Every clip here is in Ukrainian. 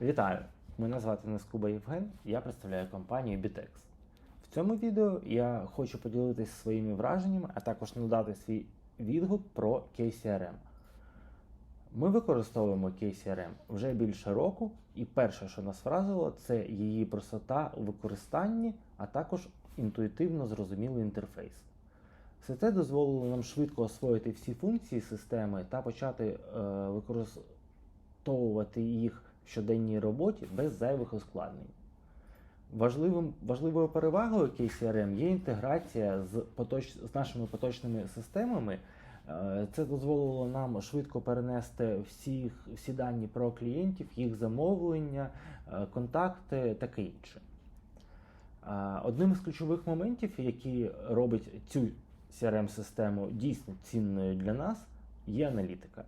Вітаю! Мене звати Нескуба Євген, я представляю компанію Bitex. В цьому відео я хочу поділитися своїми враженнями, а також надати свій відгук про KCRM. Ми використовуємо KCRM вже більше року, і перше, що нас вразило, це її простота у використанні, а також інтуїтивно зрозумілий інтерфейс. Все це дозволило нам швидко освоїти всі функції системи та почати е, використовувати їх щоденній роботі без зайвих ускладнень. Важливим, важливою перевагою KCRM є інтеграція з, поточ, з нашими поточними системами. Е, Це дозволило нам швидко перенести всіх, всі дані про клієнтів, їх замовлення, е, контакти таке інше. Одним із ключових моментів, які робить цю CRM-систему дійсно цінною для нас, є аналітика.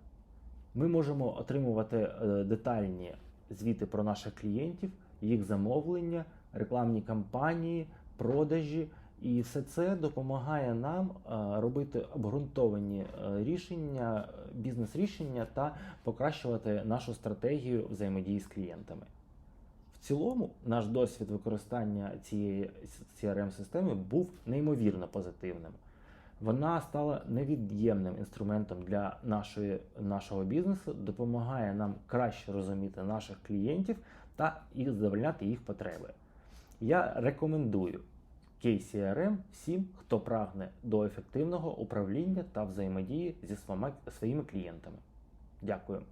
Ми можемо отримувати е, детальні звіти про наших клієнтів, їх замовлення, рекламні кампанії, продажі. І все це допомагає нам е, робити обґрунтовані е, рішення, бізнес-рішення та покращувати нашу стратегію взаємодії з клієнтами. В цілому, наш досвід використання цієї CRM-системи був неймовірно позитивним. Вона стала невід'ємним інструментом для нашої, нашого бізнесу, допомагає нам краще розуміти наших клієнтів та і задовольняти їх потреби. Я рекомендую KCRM всім, хто прагне до ефективного управління та взаємодії зі своїми клієнтами. Дякую.